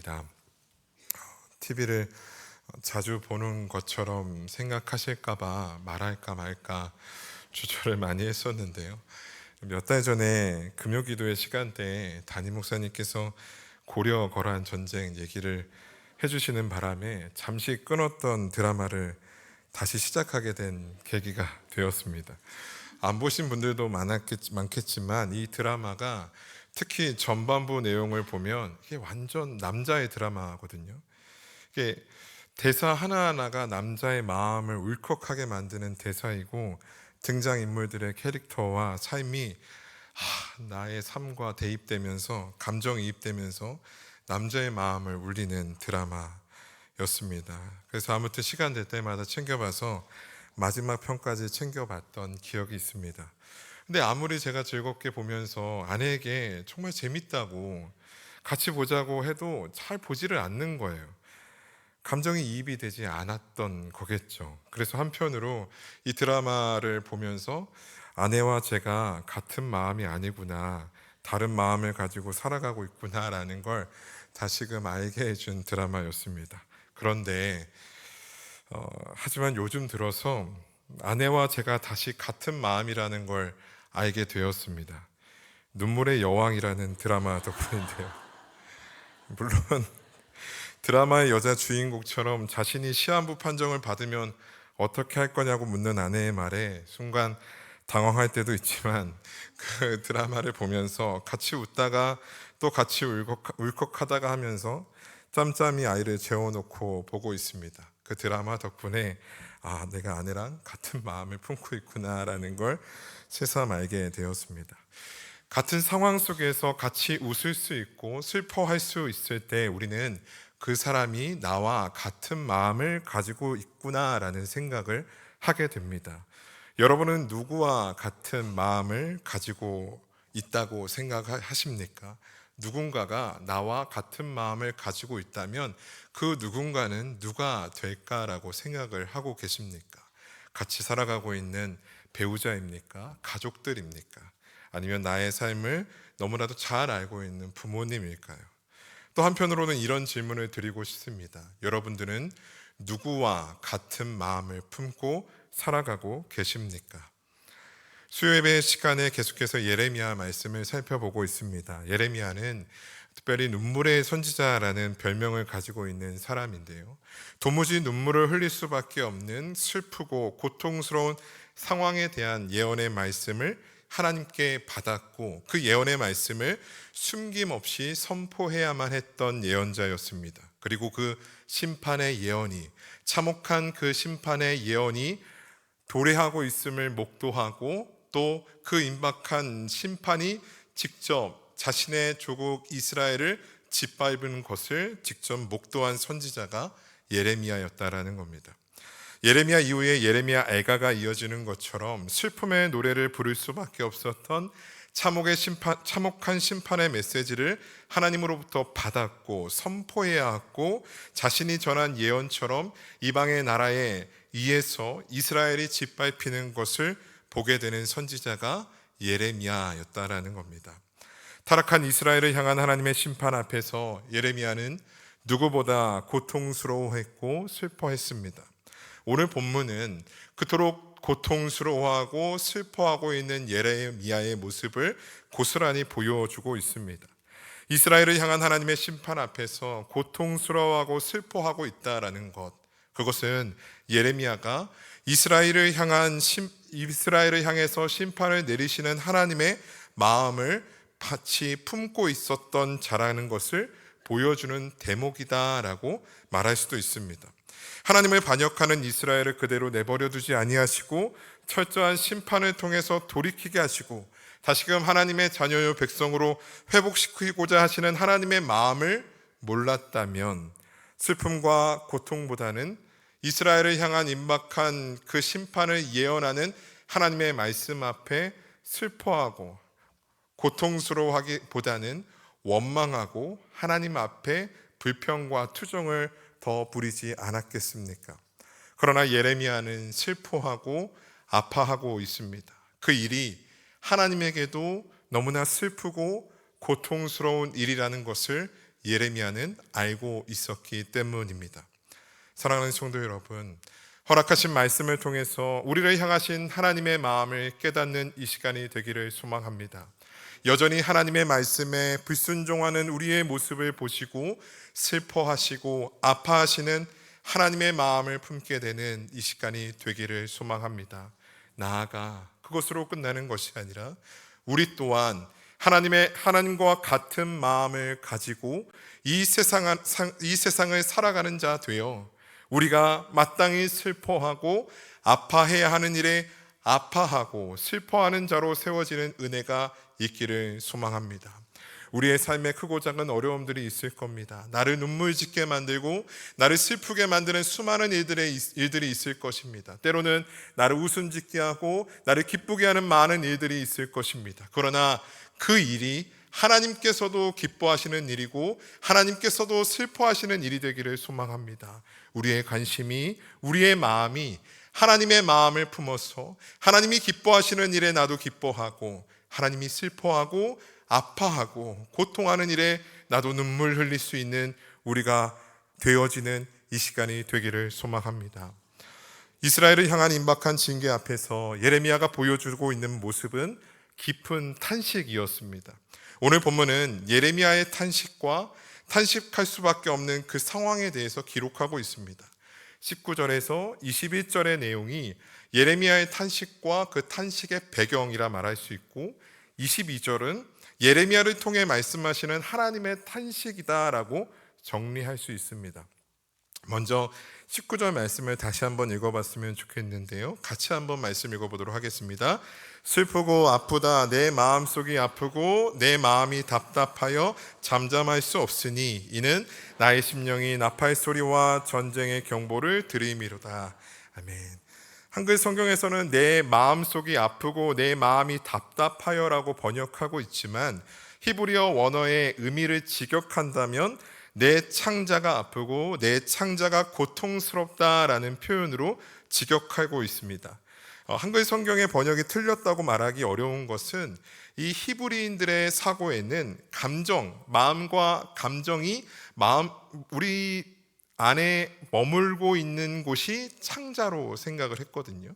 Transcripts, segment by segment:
있습니다. TV를 자주 보는 것처럼 생각하실까봐 말할까 말까 주저를 많이 했었는데요. 몇 달 전에 금요 기도의 시간대에 담임 목사님께서 고려 거란 전쟁 얘기를 해주시는 바람에 잠시 끊었던 드라마를 다시 시작하게 된 계기가 되었습니다. 안 보신 분들도 많았겠, 많겠지만 이 드라마가 특히 전반부 내용을 보면 이게 완전 남자의 드라마거든요. 이게 대사 하나하나가 남자의 마음을 울컥하게 만드는 대사이고 등장 인물들의 캐릭터와 삶이 아, 나의 삶과 대입되면서 감정이입되면서 남자의 마음을 울리는 드라마였습니다. 그래서 아무튼 시간 될 때마다 챙겨봐서 마지막 편까지 챙겨봤던 기억이 있습니다. 근데 아무리 제가 즐겁게 보면서 아내에게 정말 재밌다고 같이 보자고 해도 잘 보지를 않는 거예요. 감정이 이입이 되지 않았던 거겠죠. 그래서 한편으로 이 드라마를 보면서 아내와 제가 같은 마음이 아니구나, 다른 마음을 가지고 살아가고 있구나라는 걸 다시금 알게 해준 드라마였습니다. 그런데 어, 하지만 요즘 들어서 아내와 제가 다시 같은 마음이라는 걸 알게 되었습니다. 눈물의 여왕이라는 드라마 덕분인데요. 물론 드라마의 여자 주인공처럼 자신이 시한부 판정을 받으면 어떻게 할 거냐고 묻는 아내의 말에 순간 당황할 때도 있지만 그 드라마를 보면서 같이 웃다가 또 같이 울컥, 울컥하다가 하면서 짬짬이 아이를 재워놓고 보고 있습니다. 그 드라마 덕분에 아 내가 아내랑 같은 마음을 품고 있구나라는 걸 새삼 알게 되었습니다. 같은 상황 속에서 같이 웃을 수 있고 슬퍼할 수 있을 때 우리는 그 사람이 나와 같은 마음을 가지고 있구나라는 생각을 하게 됩니다. 여러분은 누구와 같은 마음을 가지고 있다고 생각하십니까? 누군가가 나와 같은 마음을 가지고 있다면 그 누군가는 누가 될까라고 생각을 하고 계십니까? 같이 살아가고 있는 배우자입니까? 가족들입니까? 아니면 나의 삶을 너무나도 잘 알고 있는 부모님일까요? 또 한편으로는 이런 질문을 드리고 싶습니다. 여러분들은 누구와 같은 마음을 품고 살아가고 계십니까? 수요예배 시간에 계속해서 예레미야 말씀을 살펴보고 있습니다. 예레미야는 특별히 눈물의 선지자라는 별명을 가지고 있는 사람인데요. 도무지 눈물을 흘릴 수밖에 없는 슬프고 고통스러운 상황에 대한 예언의 말씀을 하나님께 받았고 그 예언의 말씀을 숨김없이 선포해야만 했던 예언자였습니다. 그리고 그 심판의 예언이 참혹한 그 심판의 예언이 도래하고 있음을 목도하고 또 그 임박한 심판이 직접 자신의 조국 이스라엘을 짓밟은 것을 직접 목도한 선지자가 예레미야였다라는 겁니다. 예레미야 이후에 예레미야 애가가 이어지는 것처럼 슬픔의 노래를 부를 수밖에 없었던 참혹의 심판, 참혹한 심판의 메시지를 하나님으로부터 받았고 선포해야 했고 자신이 전한 예언처럼 이방의 나라에 의해서 이스라엘이 짓밟히는 것을 보게 되는 선지자가 예레미야였다라는 겁니다. 타락한 이스라엘을 향한 하나님의 심판 앞에서 예레미야는 누구보다 고통스러워했고 슬퍼했습니다. 오늘 본문은 그토록 고통스러워하고 슬퍼하고 있는 예레미야의 모습을 고스란히 보여주고 있습니다. 이스라엘을 향한 하나님의 심판 앞에서 고통스러워하고 슬퍼하고 있다라는 것. 그것은 예레미야가 이스라엘을 향한 심, 이스라엘을 향해서 심판을 내리시는 하나님의 마음을 같이 품고 있었던 자라는 것을 보여주는 대목이다라고 말할 수도 있습니다. 하나님을 반역하는 이스라엘을 그대로 내버려 두지 아니하시고 철저한 심판을 통해서 돌이키게 하시고 다시금 하나님의 자녀요 백성으로 회복시키고자 하시는 하나님의 마음을 몰랐다면 슬픔과 고통보다는 이스라엘을 향한 임박한 그 심판을 예언하는 하나님의 말씀 앞에 슬퍼하고 고통스러워하기보다는 원망하고 하나님 앞에 불평과 투정을 더 부리지 않았겠습니까? 그러나 예레미야는 슬퍼하고 아파하고 있습니다. 그 일이 하나님에게도 너무나 슬프고 고통스러운 일이라는 것을 예레미야는 알고 있었기 때문입니다. 사랑하는 성도 여러분, 허락하신 말씀을 통해서 우리를 향하신 하나님의 마음을 깨닫는 이 시간이 되기를 소망합니다. 여전히 하나님의 말씀에 불순종하는 우리의 모습을 보시고 슬퍼하시고 아파하시는 하나님의 마음을 품게 되는 이 시간이 되기를 소망합니다. 나아가 그것으로 끝나는 것이 아니라 우리 또한 하나님의 하나님과 같은 마음을 가지고 이 세상 이 세상을 살아가는 자 되어 우리가 마땅히 슬퍼하고 아파해야 하는 일에 아파하고 슬퍼하는 자로 세워지는 은혜가 있기를 소망합니다. 우리의 삶에 크고 작은 어려움들이 있을 겁니다. 나를 눈물 짓게 만들고 나를 슬프게 만드는 수많은 일들의 일들이 있을 것입니다. 때로는 나를 웃음 짓게 하고 나를 기쁘게 하는 많은 일들이 있을 것입니다. 그러나 그 일이 하나님께서도 기뻐하시는 일이고 하나님께서도 슬퍼하시는 일이 되기를 소망합니다. 우리의 관심이 우리의 마음이 하나님의 마음을 품어서 하나님이 기뻐하시는 일에 나도 기뻐하고 하나님이 슬퍼하고 아파하고 고통하는 일에 나도 눈물 흘릴 수 있는 우리가 되어지는 이 시간이 되기를 소망합니다. 이스라엘을 향한 임박한 징계 앞에서 예레미야가 보여주고 있는 모습은 깊은 탄식이었습니다. 오늘 본문은 예레미야의 탄식과 탄식할 수밖에 없는 그 상황에 대해서 기록하고 있습니다. 19절에서 21절의 내용이 예레미야의 탄식과 그 탄식의 배경이라 말할 수 있고 22절은 예레미야를 통해 말씀하시는 하나님의 탄식이다라고 정리할 수 있습니다. 먼저 19절 말씀을 다시 한번 읽어봤으면 좋겠는데요. 같이 한번 말씀 읽어보도록 하겠습니다. 슬프고 아프다 내 마음속이 아프고 내 마음이 답답하여 잠잠할 수 없으니 이는 나의 심령이 나팔 소리와 전쟁의 경보를 들이미로다. 아멘. 한글 성경에서는 내 마음속이 아프고 내 마음이 답답하여라고 번역하고 있지만 히브리어 원어의 의미를 직역한다면 내 창자가 아프고 내 창자가 고통스럽다라는 표현으로 직역하고 있습니다. 어, 한글 성경의 번역이 틀렸다고 말하기 어려운 것은 이 히브리인들의 사고에는 감정, 마음과 감정이 마음 우리 안에 머물고 있는 곳이 창자로 생각을 했거든요.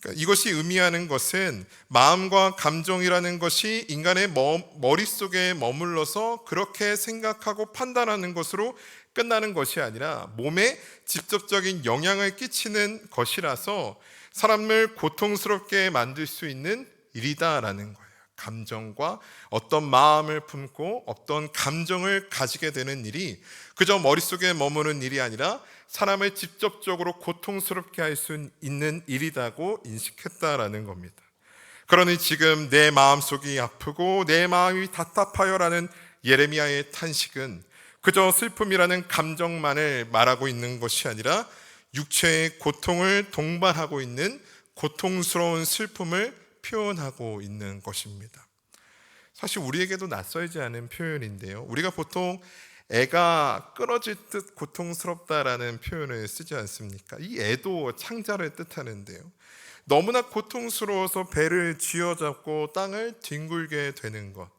그러니까 이것이 의미하는 것은 마음과 감정이라는 것이 인간의 머릿속에 머물러서 그렇게 생각하고 판단하는 것으로 끝나는 것이 아니라 몸에 직접적인 영향을 끼치는 것이라서 사람을 고통스럽게 만들 수 있는 일이다라는 거예요. 감정과 어떤 마음을 품고 어떤 감정을 가지게 되는 일이 그저 머릿속에 머무는 일이 아니라 사람을 직접적으로 고통스럽게 할 수 있는 일이라고 인식했다라는 겁니다. 그러니 지금 내 마음속이 아프고 내 마음이 답답하여라는 예레미야의 탄식은 그저 슬픔이라는 감정만을 말하고 있는 것이 아니라 육체의 고통을 동반하고 있는 고통스러운 슬픔을 표현하고 있는 것입니다. 사실 우리에게도 낯설지 않은 표현인데요. 우리가 보통 애가 끊어질 듯 고통스럽다라는 표현을 쓰지 않습니까? 이 애도 창자를 뜻하는데요. 너무나 고통스러워서 배를 쥐어잡고 땅을 뒹굴게 되는 것.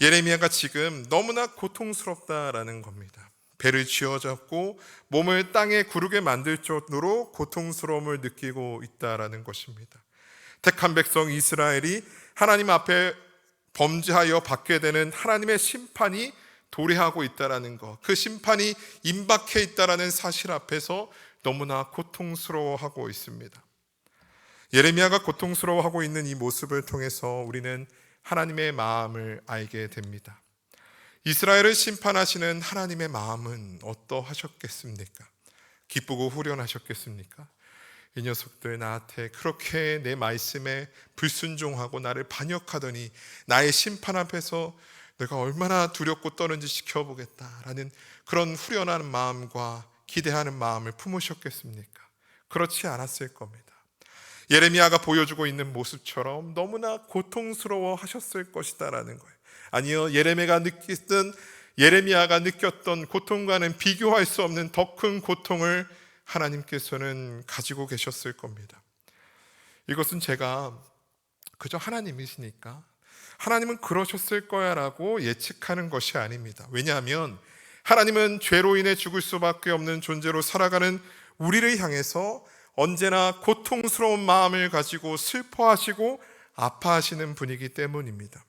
예레미야가 지금 너무나 고통스럽다라는 겁니다. 배를 쥐어잡고 몸을 땅에 구르게 만들 정도로 고통스러움을 느끼고 있다라는 것입니다. 택한 백성 이스라엘이 하나님 앞에 범죄하여 받게 되는 하나님의 심판이 도래하고 있다라는 것, 그 심판이 임박해 있다라는 사실 앞에서 너무나 고통스러워하고 있습니다. 예레미야가 고통스러워하고 있는 이 모습을 통해서 우리는 하나님의 마음을 알게 됩니다. 이스라엘을 심판하시는 하나님의 마음은 어떠하셨겠습니까? 기쁘고 후련하셨겠습니까? 이 녀석들 나한테 그렇게 내 말씀에 불순종하고 나를 반역하더니 나의 심판 앞에서 내가 얼마나 두렵고 떠는지 지켜보겠다라는 그런 후련한 마음과 기대하는 마음을 품으셨겠습니까? 그렇지 않았을 겁니다. 예레미야가 보여주고 있는 모습처럼 너무나 고통스러워 하셨을 것이다라는 거예요. 아니요, 예레미야가 느꼈던 예레미야가 느꼈던 고통과는 비교할 수 없는 더 큰 고통을 하나님께서는 가지고 계셨을 겁니다. 이것은 제가 그저 하나님이시니까 하나님은 그러셨을 거야라고 예측하는 것이 아닙니다. 왜냐하면 하나님은 죄로 인해 죽을 수밖에 없는 존재로 살아가는 우리를 향해서 언제나 고통스러운 마음을 가지고 슬퍼하시고 아파하시는 분이기 때문입니다.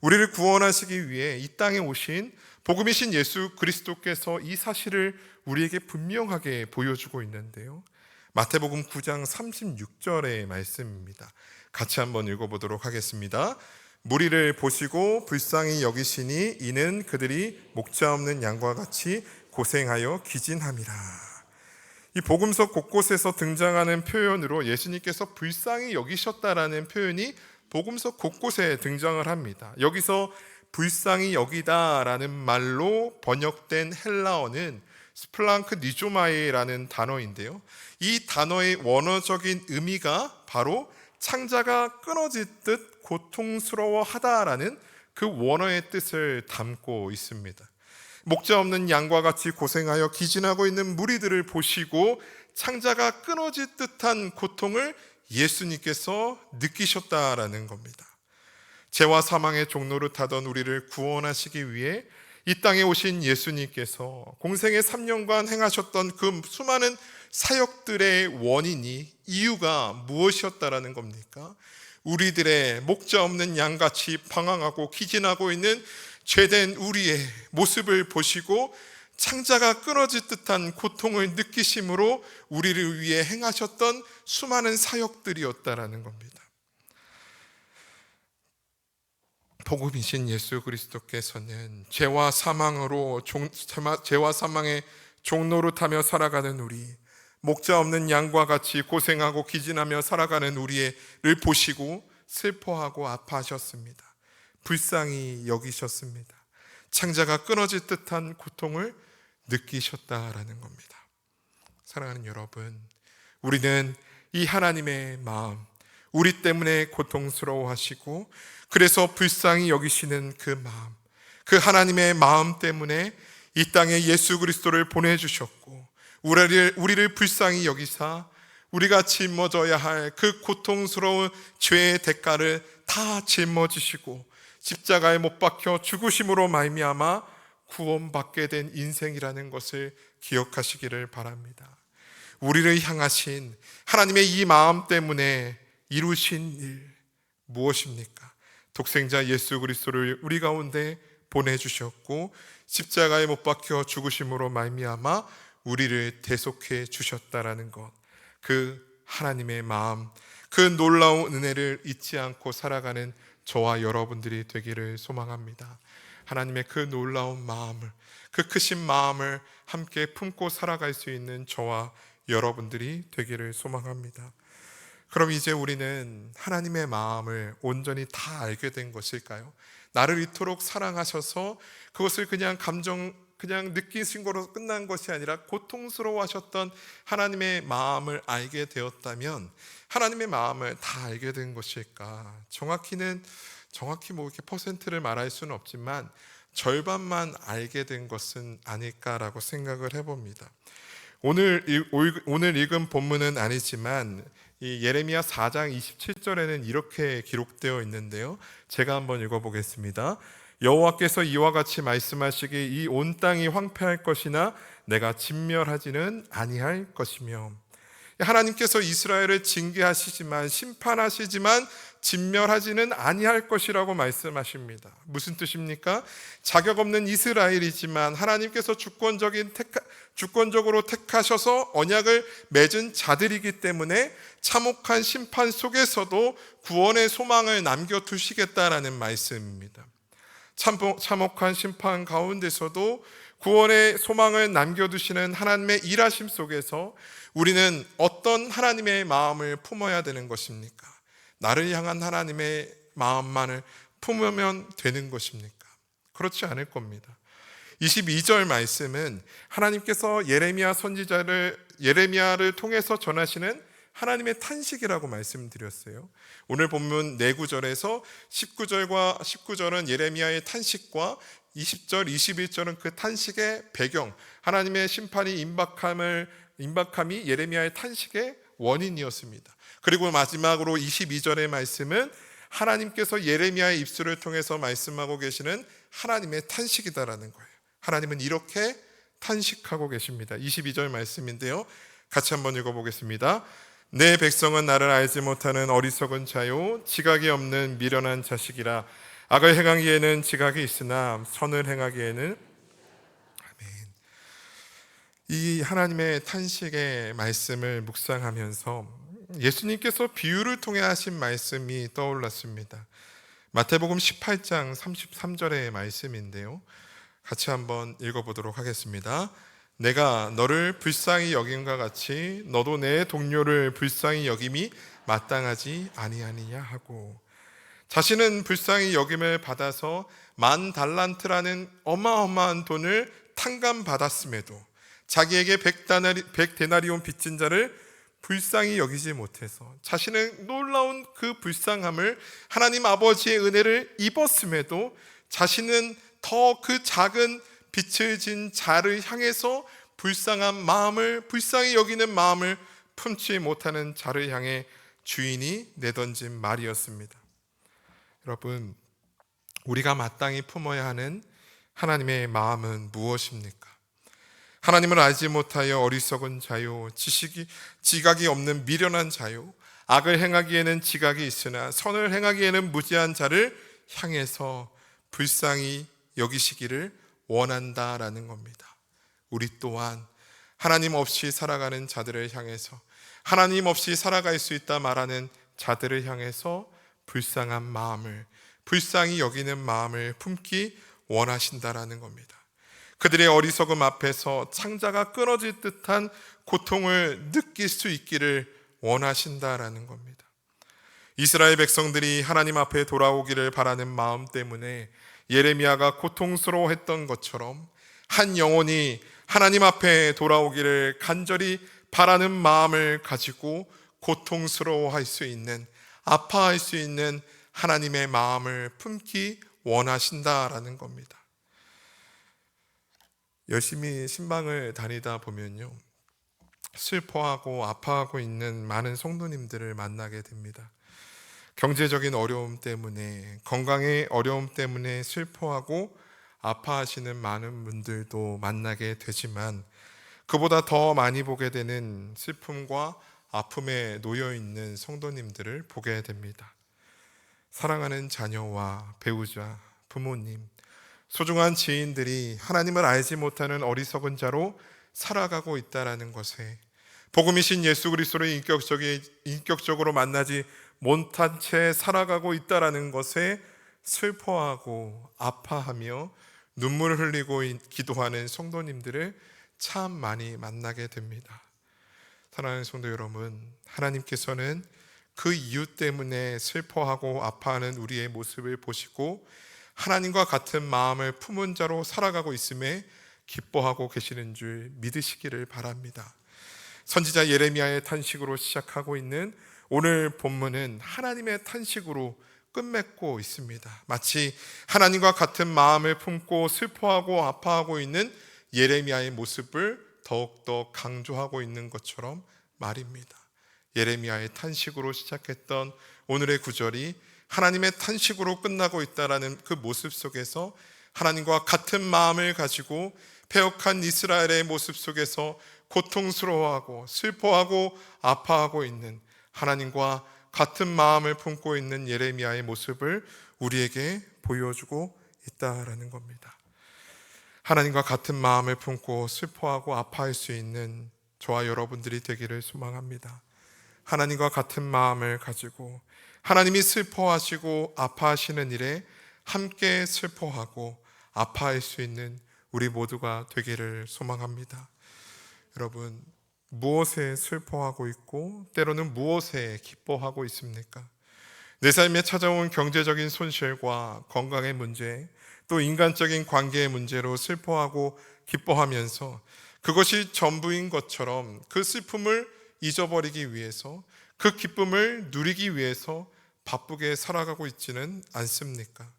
우리를 구원하시기 위해 이 땅에 오신 복음이신 예수 그리스도께서 이 사실을 우리에게 분명하게 보여주고 있는데요. 마태복음 9장 36절의 말씀입니다. 같이 한번 읽어보도록 하겠습니다. 무리를 보시고 불쌍히 여기시니 이는 그들이 목자 없는 양과 같이 고생하여 기진함이라. 이 복음서 곳곳에서 등장하는 표현으로 예수님께서 불쌍히 여기셨다라는 표현이 복음서 곳곳에 등장을 합니다. 여기서 불쌍히 여기다라는 말로 번역된 헬라어는 스플랑크 니조마이라는 단어인데요. 이 단어의 원어적인 의미가 바로 창자가 끊어질 듯 고통스러워하다라는 그 원어의 뜻을 담고 있습니다. 목자 없는 양과 같이 고생하여 기진하고 있는 무리들을 보시고 창자가 끊어질 듯한 고통을 예수님께서 느끼셨다라는 겁니다. 죄와 사망의 종로를 타던 우리를 구원하시기 위해 이 땅에 오신 예수님께서 공생의 3년간 행하셨던 그 수많은 사역들의 원인이 이유가 무엇이었다라는 겁니까? 우리들의 목자 없는 양같이 방황하고 기진하고 있는 죄된 우리의 모습을 보시고 창자가 끊어질 듯한 고통을 느끼심으로 우리를 위해 행하셨던 수많은 사역들이었다라는 겁니다. 복음이신 예수 그리스도께서는 죄와 사망으로 종, 죄와 사망의 종로로 타며 살아가는 우리 목자 없는 양과 같이 고생하고 기진하며 살아가는 우리를 보시고 슬퍼하고 아파하셨습니다. 불쌍히 여기셨습니다. 창자가 끊어질 듯한 고통을 느끼셨다라는 겁니다. 사랑하는 여러분, 우리는 이 하나님의 마음, 우리 때문에 고통스러워 하시고, 그래서 불쌍히 여기시는 그 마음, 그 하나님의 마음 때문에 이 땅에 예수 그리스도를 보내주셨고, 우리를, 우리를 불쌍히 여기사, 우리가 짊어져야 할 그 고통스러운 죄의 대가를 다 짊어지시고, 십자가에 못 박혀 죽으심으로 말미암아 구원받게 된 인생이라는 것을 기억하시기를 바랍니다. 우리를 향하신 하나님의 이 마음 때문에 이루신 일 무엇입니까? 독생자 예수 그리스도를 우리 가운데 보내 주셨고 십자가에 못 박혀 죽으심으로 말미암아 우리를 대속해 주셨다라는 것. 그 하나님의 마음, 그 놀라운 은혜를 잊지 않고 살아가는 저와 여러분들이 되기를 소망합니다. 하나님의 그 놀라운 마음을, 그 크신 마음을 함께 품고 살아갈 수 있는 저와 여러분들이 되기를 소망합니다. 그럼 이제 우리는 하나님의 마음을 온전히 다 알게 된 것일까요? 나를 이토록 사랑하셔서 그것을 그냥 감정, 그냥 느끼신 거로 끝난 것이 아니라 고통스러워 하셨던 하나님의 마음을 알게 되었다면 하나님의 마음을 다 알게 된 것일까? 정확히는 정확히 뭐 이렇게 퍼센트를 말할 수는 없지만 절반만 알게 된 것은 아닐까라고 생각을 해봅니다. 오늘 오늘 읽은 본문은 아니지만 이 예레미야 4장 27절에는 이렇게 기록되어 있는데요. 제가 한번 읽어보겠습니다. 여호와께서 이와 같이 말씀하시기 이 온 땅이 황폐할 것이나 내가 진멸하지는 아니할 것이며 하나님께서 이스라엘을 징계하시지만 심판하시지만 진멸하지는 아니할 것이라고 말씀하십니다. 무슨 뜻입니까? 자격 없는 이스라엘이지만 하나님께서 주권적인 택하, 주권적으로 택하셔서 언약을 맺은 자들이기 때문에 참혹한 심판 속에서도 구원의 소망을 남겨 두시겠다라는 말씀입니다. 참혹한 심판 가운데서도 구원의 소망을 남겨두시는 하나님의 일하심 속에서 우리는 어떤 하나님의 마음을 품어야 되는 것입니까? 나를 향한 하나님의 마음만을 품으면 되는 것입니까? 그렇지 않을 겁니다. 22절 말씀은 하나님께서 예레미야 선지자를 예레미야를 통해서 전하시는 하나님의 탄식이라고 말씀드렸어요. 오늘 본문 네 구절에서 19절과 19절은 예레미야의 탄식과 20절, 21절은 그 탄식의 배경, 하나님의 심판이 임박함을 임박함이 예레미야의 탄식의 원인이었습니다. 그리고 마지막으로 22절의 말씀은 하나님께서 예레미야의 입술을 통해서 말씀하고 계시는 하나님의 탄식이다라는 거예요. 하나님은 이렇게 탄식하고 계십니다. 22절 말씀인데요. 같이 한번 읽어보겠습니다. 내 백성은 나를 알지 못하는 어리석은 자요 지각이 없는 미련한 자식이라 악을 행하기에는 지각이 있으나 선을 행하기에는 이 하나님의 탄식의 말씀을 묵상하면서 예수님께서 비유를 통해 하신 말씀이 떠올랐습니다. 마태복음 18장 33절의 말씀인데요. 같이 한번 읽어보도록 하겠습니다. 내가 너를 불쌍히 여김과 같이 너도 내 동료를 불쌍히 여김이 마땅하지 아니하니냐 하고 자신은 불쌍히 여김을 받아서 만 달란트라는 어마어마한 돈을 탕감 받았음에도 자기에게 백 데나리온 빚진 자를 불쌍히 여기지 못해서 자신의 놀라운 그 불쌍함을 하나님 아버지의 은혜를 입었음에도 자신은 더 그 작은 빛을 진 자를 향해서 불쌍한 마음을 불쌍히 여기는 마음을 품지 못하는 자를 향해 주인이 내던진 말이었습니다. 여러분, 우리가 마땅히 품어야 하는 하나님의 마음은 무엇입니까? 하나님을 알지 못하여 어리석은 자요, 지식이, 지각이 없는 미련한 자요, 악을 행하기에는 지각이 있으나 선을 행하기에는 무지한 자를 향해서 불쌍히 여기시기를 원한다라는 겁니다. 우리 또한 하나님 없이 살아가는 자들을 향해서 하나님 없이 살아갈 수 있다 말하는 자들을 향해서 불쌍한 마음을 불쌍히 여기는 마음을 품기 원하신다라는 겁니다. 그들의 어리석음 앞에서 창자가 끊어질 듯한 고통을 느낄 수 있기를 원하신다라는 겁니다. 이스라엘 백성들이 하나님 앞에 돌아오기를 바라는 마음 때문에 예레미야가 고통스러워했던 것처럼 한 영혼이 하나님 앞에 돌아오기를 간절히 바라는 마음을 가지고 고통스러워할 수 있는 아파할 수 있는 하나님의 마음을 품기 원하신다라는 겁니다. 열심히 신방을 다니다 보면요. 슬퍼하고 아파하고 있는 많은 성도님들을 만나게 됩니다. 경제적인 어려움 때문에, 건강의 어려움 때문에 슬퍼하고 아파하시는 많은 분들도 만나게 되지만, 그보다 더 많이 보게 되는 슬픔과 아픔에 놓여 있는 성도님들을 보게 됩니다. 사랑하는 자녀와 배우자, 부모님, 소중한 지인들이 하나님을 알지 못하는 어리석은 자로 살아가고 있다라는 것에 복음이신 예수 그리스도를 인격적이, 인격적으로 만나지 못한 채 살아가고 있다라는 것에 슬퍼하고 아파하며 눈물을 흘리고 기도하는 성도님들을 참 많이 만나게 됩니다. 사랑하는 성도 여러분, 하나님께서는 그 이유 때문에 슬퍼하고 아파하는 우리의 모습을 보시고 하나님과 같은 마음을 품은 자로 살아가고 있음에 기뻐하고 계시는 줄 믿으시기를 바랍니다. 선지자 예레미야의 탄식으로 시작하고 있는 오늘 본문은 하나님의 탄식으로 끝맺고 있습니다. 마치 하나님과 같은 마음을 품고 슬퍼하고 아파하고 있는 예레미야의 모습을 더욱더 강조하고 있는 것처럼 말입니다. 예레미야의 탄식으로 시작했던 오늘의 구절이 하나님의 탄식으로 끝나고 있다라는 그 모습 속에서 하나님과 같은 마음을 가지고 폐역한 이스라엘의 모습 속에서 고통스러워하고 슬퍼하고 아파하고 있는 하나님과 같은 마음을 품고 있는 예레미야의 모습을 우리에게 보여주고 있다라는 겁니다. 하나님과 같은 마음을 품고 슬퍼하고 아파할 수 있는 저와 여러분들이 되기를 소망합니다. 하나님과 같은 마음을 가지고 하나님이 슬퍼하시고 아파하시는 일에 함께 슬퍼하고 아파할 수 있는 우리 모두가 되기를 소망합니다. 여러분, 무엇에 슬퍼하고 있고 때로는 무엇에 기뻐하고 있습니까? 내 삶에 찾아온 경제적인 손실과 건강의 문제, 또 인간적인 관계의 문제로 슬퍼하고 기뻐하면서 그것이 전부인 것처럼 그 슬픔을 잊어버리기 위해서 그 기쁨을 누리기 위해서 바쁘게 살아가고 있지는 않습니까?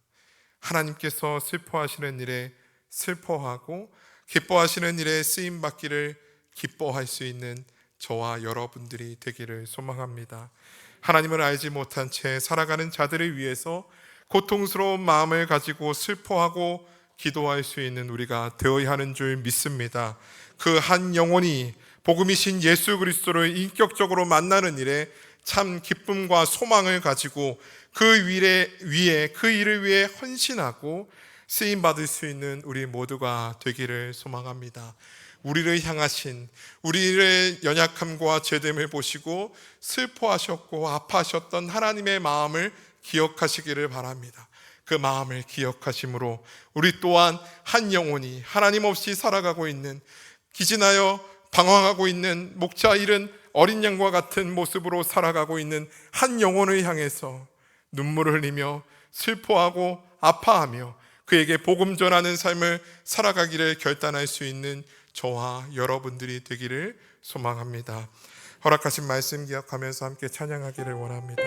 하나님께서 슬퍼하시는 일에 슬퍼하고 기뻐하시는 일에 쓰임 받기를 기뻐할 수 있는 저와 여러분들이 되기를 소망합니다. 하나님을 알지 못한 채 살아가는 자들을 위해서 고통스러운 마음을 가지고 슬퍼하고 기도할 수 있는 우리가 되어야 하는 줄 믿습니다. 그 한 영혼이 복음이신 예수 그리스도를 인격적으로 만나는 일에 참 기쁨과 소망을 가지고 그 위에, 위에 그 일을 위해 헌신하고 쓰임 받을 수 있는 우리 모두가 되기를 소망합니다. 우리를 향하신 우리의 연약함과 죄됨을 보시고 슬퍼하셨고 아파하셨던 하나님의 마음을 기억하시기를 바랍니다. 그 마음을 기억하심으로 우리 또한 한 영혼이 하나님 없이 살아가고 있는 기진하여 방황하고 있는 목자 잃은 어린 양과 같은 모습으로 살아가고 있는 한 영혼을 향해서 눈물을 흘리며 슬퍼하고 아파하며 그에게 복음 전하는 삶을 살아가기를 결단할 수 있는 저와 여러분들이 되기를 소망합니다. 허락하신 말씀 기억하면서 함께 찬양하기를 원합니다.